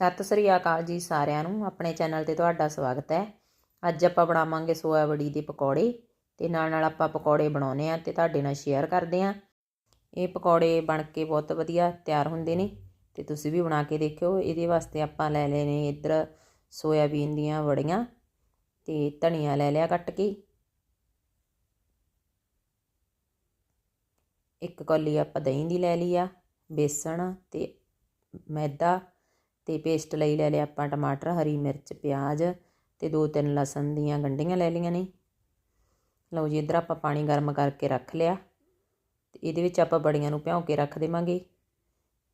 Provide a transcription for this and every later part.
ਸਤਿ ਸ੍ਰੀ ਅਕਾਲ ਜੀ ਸਾਰਿਆਂ ਨੂੰ, ਆਪਣੇ ਚੈਨਲ ਤੇ ਤੁਹਾਡਾ ਸਵਾਗਤ ਹੈ। ਅੱਜ ਆਪਾਂ ਬਣਾਵਾਂਗੇ ਸੋਇਆ ਬੜੀ ਦੇ ਪਕੌੜੇ ਤੇ ਨਾਲ ਨਾਲ ਆਪਾਂ ਪਕੌੜੇ ਬਣਾਉਨੇ ਆ ਤੇ ਤੁਹਾਡੇ ਨਾਲ ਸ਼ੇਅਰ ਕਰਦੇ ਆ ਇਹ ਪਕੌੜੇ ਬਣ ਕੇ ਬਹੁਤ ਵਧੀਆ ਤਿਆਰ ਹੁੰਦੇ ਨੇ ਤੇ ਤੁਸੀਂ ਵੀ ਬਣਾ ਕੇ ਦੇਖਿਓ, ਇਹਦੇ ਵਾਸਤੇ ਆਪਾਂ ਲੈ ਲਏ ਨੇ ਇੱਧਰ ਸੋਇਆਬੀਨ ਦੀਆਂ ਵੜੀਆਂ ਤੇ ਧਨੀਆ ਲੈ ਲਿਆ ਕੱਟ ਕੇ। ਇੱਕ ਕੌਲੀ ਆਪਾਂ ਦਹੀਂ ਦੀ ਲੈ ਲਈ ਆ, ਬੇਸਣ ਤੇ ਮੈਦਾ ਤੇ ਪੇਸਟ ਲਈ ਲੈ ਲਿਆ ਆਪਾਂ ਟਮਾਟਰ, ਹਰੀ ਮਿਰਚ, ਪਿਆਜ਼ ਤੇ ਦੋ ਤਿੰਨ ਲਸਣ ਦੀਆਂ ਗੰਢੀਆਂ ਲੈ ਲਈਆਂ ਨੇ। ਲਓ ਜੀ, ਇਧਰ ਆਪਾਂ ਪਾਣੀ ਗਰਮ ਕਰਕੇ ਰੱਖ ਲਿਆ ਤੇ ਇਹਦੇ ਵਿੱਚ ਆਪਾਂ ਬੜੀਆਂ ਨੂੰ ਭਿਉਂ ਕੇ ਰੱਖ ਦੇਵਾਂਗੇ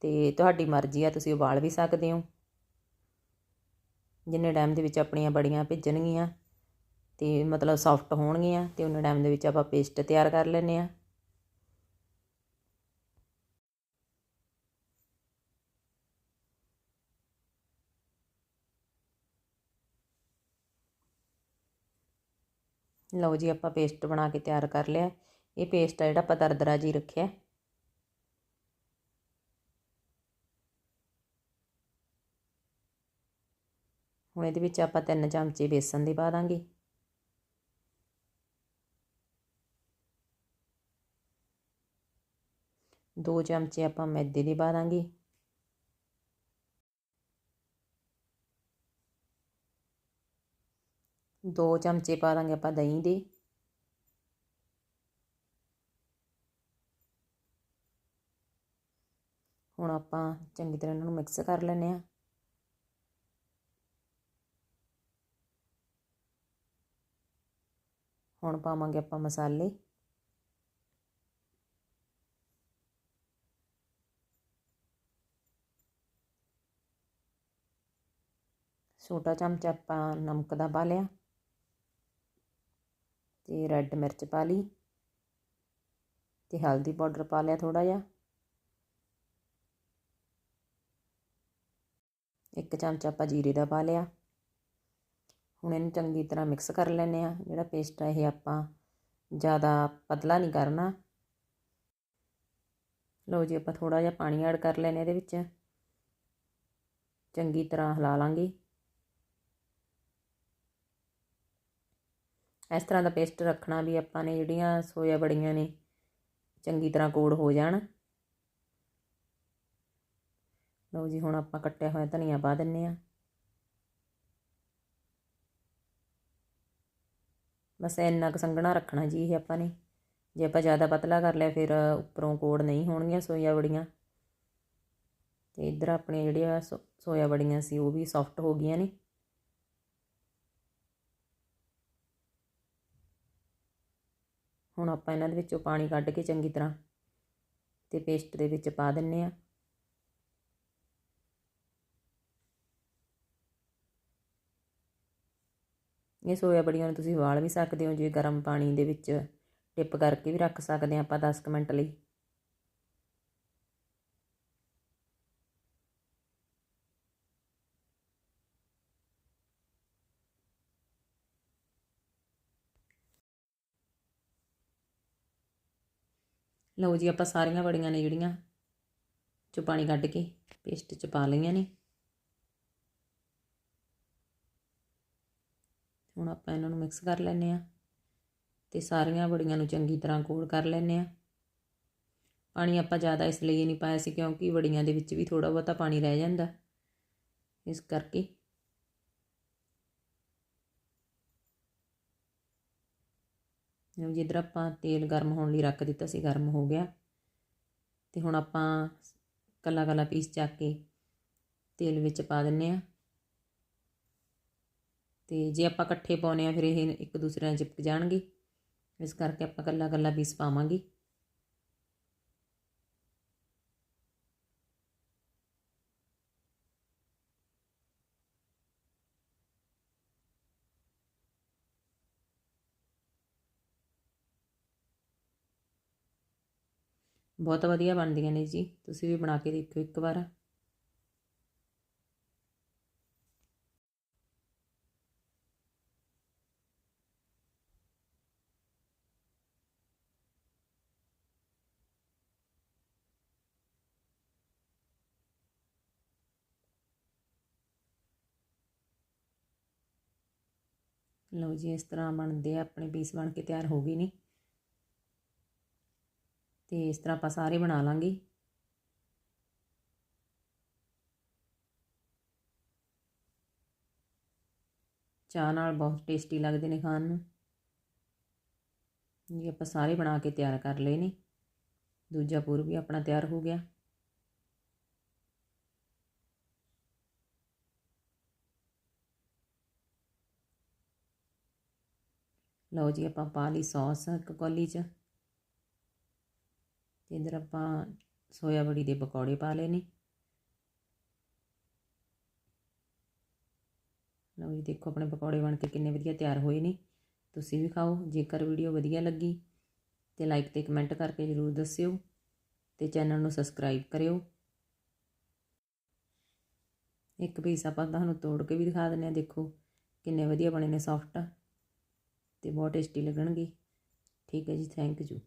ਤੇ ਤੁਹਾਡੀ ਮਰਜ਼ੀ ਆ, ਤੁਸੀਂ ਉਬਾਲ ਵੀ ਸਕਦੇ ਹੋ। ਜਿੰਨੇ ਟਾਈਮ ਦੇ ਵਿੱਚ ਆਪਣੀਆਂ ਬੜੀਆਂ ਭਿੱਜਣਗੀਆਂ ਤੇ ਮਤਲਬ ਸੌਫਟ ਹੋਣਗੀਆਂ ਤੇ ਉਹਨਾਂ ਟਾਈਮ ਦੇ ਵਿੱਚ ਆਪਾਂ ਪੇਸਟ ਤਿਆਰ ਕਰ ਲੈਨੇ ਆ ਲਓ ਜੀ, ਆਪਾਂ ਪੇਸਟ ਬਣਾ ਕੇ ਤਿਆਰ ਕਰ ਲਿਆ। ਇਹ ਪੇਸਟ ਆ ਜਿਹੜਾ ਆਪਾਂ ਦਰਦਰਾ ਜੀ ਰੱਖਿਆ। ਹੁਣ ਇਹਦੇ ਵਿੱਚ ਆਪਾਂ ਤਿੰਨ ਚਮਚੇ ਬੇਸਨ ਦੇ ਪਾ ਦਾਂਗੇ। ਦੋ ਚਮਚੇ ਆਪਾਂ ਮੈਦੇ ਦੇ ਪਾ ਦਾਂਗੇ। ਦੋ ਚਮਚੇ ਪਾ ਦਾਂਗੇ ਆਪਾਂ ਦਹੀਂ ਦੇ। ਹੁਣ ਆਪਾਂ ਚੰਗੀ ਤਰ੍ਹਾਂ ਇਹਨਾਂ ਨੂੰ ਮਿਕਸ ਕਰ ਲੈਨੇ ਆ ਹੁਣ ਪਾਵਾਂਗੇ ਆਪਾਂ ਮਸਾਲੇ। ਛੋਟਾ ਚਮਚ ਆਪਾਂ ਨਮਕ ਦਾ ਪਾ ਲਿਆ। ਤੇ ਰੈੱਡ ਮਿਰਚ ਪਾ ਲਈ ਤੇ ਹਲਦੀ ਪਾਊਡਰ ਪਾ ਲਿਆ ਥੋੜਾ ਜਿਹਾ। ਇੱਕ ਚਮਚ ਆਪਾਂ ਜੀਰੇ ਦਾ ਪਾ ਲਿਆ। ਹੁਣ ਇਹਨੂੰ ਚੰਗੀ ਤਰ੍ਹਾਂ ਮਿਕਸ ਕਰ ਲੈਨੇ ਆ ਜਿਹੜਾ ਪੇਸਟ ਹੈ ਇਹ ਆਪਾਂ ਜ਼ਿਆਦਾ ਪਤਲਾ ਨਹੀਂ ਕਰਨਾ। ਲਓ ਜੀ ਆਪਾਂ ਥੋੜਾ ਜਿਹਾ ਪਾਣੀ ਐਡ ਕਰ ਲੈਨੇ ਇਹਦੇ ਵਿੱਚ। ਚੰਗੀ ਤਰ੍ਹਾਂ ਹਿਲਾ ਲਾਂਗੇ। ਇਸ ਤਰ੍ਹਾਂ ਦਾ ਪੇਸਟ ਰੱਖਣਾ ਵੀ ਆਪਾਂ ਨੇ ਜਿਹੜੀਆਂ ਸੋਇਆ ਬੜੀਆਂ ਨੇ, ਚੰਗੀ ਤਰ੍ਹਾਂ ਕੋੜ ਹੋ ਜਾਣ। ਲਓ ਜੀ, ਹੁਣ ਆਪਾਂ ਕੱਟਿਆ ਹੋਇਆ ਧਨੀਆ ਪਾ ਦਿੰਨੇ ਆ। ਬਸ ਇੰਨਾ ਕੁ ਸੰਘਣਾ ਰੱਖਣਾ ਜੀ ਇਹ ਆਪਾਂ ਨੇ। ਜੇ ਆਪਾਂ ਜ਼ਿਆਦਾ ਪਤਲਾ ਕਰ ਲਿਆ, ਫਿਰ ਉੱਪਰੋਂ ਕੋੜ ਨਹੀਂ ਹੋਣਗੀਆਂ ਸੋਇਆ ਬੜੀਆਂ ਤੇ ਇਧਰ ਆਪਣੀਆਂ ਜਿਹੜੀਆਂ ਸੋਇਆ ਬੜੀਆਂ ਸੀ, ਉਹ ਵੀ ਸੌਫਟ ਹੋ ਗਈਆਂ ਨੇ। ਹੁਣ ਆਪਾਂ ਇਹਨਾਂ ਦੇ ਵਿੱਚੋਂ ਪਾਣੀ ਕੱਢ ਕੇ ਚੰਗੀ ਤਰ੍ਹਾਂ ਤੇ ਪੇਸਟ ਦੇ ਵਿੱਚ ਪਾ ਦਿੰਨੇ ਆ। ਇਹ ਸੋਇਆ ਬੜੀਆਂ ਨੂੰ ਤੁਸੀਂ ਵਾਲ ਵੀ ਸਕਦੇ ਹੋ, ਜੇ ਗਰਮ ਪਾਣੀ ਦੇ ਵਿੱਚ ਟਿਪ ਕਰਕੇ ਵੀ ਰੱਖ ਸਕਦੇ ਆ ਆਪਾਂ 10 ਮਿੰਟ ਲਈ। ਲਓ ਜੀ, ਆਪਾਂ ਸਾਰੀਆਂ ਵੜੀਆਂ ਨੇ ਜਿਹੜੀਆਂ, ਚੋਂ ਪਾਣੀ ਕੱਢ ਕੇ ਪੇਸਟ ਚ ਪਾ ਲਈਆਂ ਨੇ। ਹੁਣ ਆਪਾਂ ਇਹਨਾਂ ਨੂੰ ਮਿਕਸ ਕਰ ਲੈਨੇ ਆ ਤੇ ਸਾਰੀਆਂ ਵੜੀਆਂ ਨੂੰ ਚੰਗੀ ਤਰ੍ਹਾਂ ਕੋਲ ਕਰ ਲੈਨੇ ਆ ਪਾਣੀ ਆਪਾਂ ਜ਼ਿਆਦਾ ਇਸ ਲਈ ਨਹੀਂ ਪਾਇਆ ਸੀ ਕਿਉਂਕਿ ਵੜੀਆਂ ਦੇ ਵਿੱਚ ਵੀ ਥੋੜਾ ਬਹੁਤਾ ਪਾਣੀ ਰਹਿ ਜਾਂਦਾ। ਇਸ ਕਰਕੇ ਜਿੱਧਰ ਆਪਾਂ ਤੇਲ ਗਰਮ ਹੋਣ ਲਈ ਰੱਖ ਦਿੱਤਾ ਸੀ, ਗਰਮ ਹੋ ਗਿਆ। ਤੇ ਹੁਣ ਆਪਾਂ ਕੱਲਾ ਕੱਲਾ ਪੀਸ ਚੱਕ ਕੇ ਤੇਲ ਵਿੱਚ ਪਾ ਦਿੰਨੇ ਆ ਤੇ ਜੇ ਆਪਾਂ ਇਕੱਠੇ ਪਾਉਨੇ ਆ ਫਿਰ ਇਹ ਇੱਕ ਦੂਸਰੇ ਨਾਲ ਚਿਪਕ ਜਾਣਗੇ। ਇਸ ਕਰਕੇ ਆਪਾਂ ਕੱਲਾ ਕੱਲਾ ਪੀਸ ਪਾਵਾਂਗੇ। ਬਹੁਤ ਵਧੀਆ ਬਣਦੀਆਂ ਨੇ ਜੀ। ਤੁਸੀਂ ਵੀ ਬਣਾ ਕੇ ਦੇਖਿਓ ਇੱਕ ਵਾਰ। ਲਓ ਜੀ, ਇਸ ਤਰ੍ਹਾਂ ਬਣਦੇ ਆ। ਆਪਣੇ ਪੀਸ ਬਣ ਕੇ ਤਿਆਰ ਹੋ ਗਏ ਨੇ। ਤੇ ਇਸ ਤਰ੍ਹਾਂ ਆਪਾਂ ਸਾਰੇ ਬਣਾ ਲਾਂਗੇ। ਚਾਹ ਨਾਲ ਬਹੁਤ ਟੇਸਟੀ ਲੱਗਦੇ ਨੇ ਖਾਣ ਨੂੰ। ਜੀ ਆਪਾਂ ਸਾਰੇ ਬਣਾ ਕੇ ਤਿਆਰ ਕਰ ਲਏ ਨੇ। ਦੂਜਾ ਪੂਰ ਵੀ ਆਪਣਾ ਤਿਆਰ ਹੋ ਗਿਆ। ਲਓ ਜੀ, ਆਪਾਂ ਪਾ ਲਈ ਸੌਸ ਇੱਕ ਕੌਲੀ 'ਚ। ਅਤੇ ਇੱਧਰ ਆਪਾਂ ਸੋਇਆ ਬੜੀ ਦੇ ਪਕੌੜੇ ਪਾ ਲਏ ਨੇ। ਲਓ ਜੀ, ਦੇਖੋ ਆਪਣੇ ਪਕੌੜੇ ਬਣ ਕੇ ਕਿੰਨੇ ਵਧੀਆ ਤਿਆਰ ਹੋਏ ਨੇ। ਤੁਸੀਂ ਵੀ ਖਾਓ, ਜੇਕਰ ਵੀਡੀਓ ਵਧੀਆ ਲੱਗੀ ਤੇ ਲਾਈਕ ਤੇ ਕਮੈਂਟ ਕਰਕੇ ਜ਼ਰੂਰ ਦੱਸਿਓ ਤੇ ਚੈਨਲ ਨੂੰ ਸਬਸਕ੍ਰਾਈਬ ਕਰਿਓ। ਇੱਕ ਪੀਸ ਆਪਾਂ ਤੁਹਾਨੂੰ ਤੋੜ ਕੇ ਵੀ ਦਿਖਾ ਦਿੰਦੇ ਆ ਦੇਖੋ ਕਿੰਨੇ ਵਧੀਆ ਬਣੇ ਨੇ ਸੌਫਟ ਤੇ ਬਹੁਤ ਟੇਸਟੀ ਲੱਗਣਗੇ। ਠੀਕ ਹੈ ਜੀ ਥੈਂਕ ਯੂ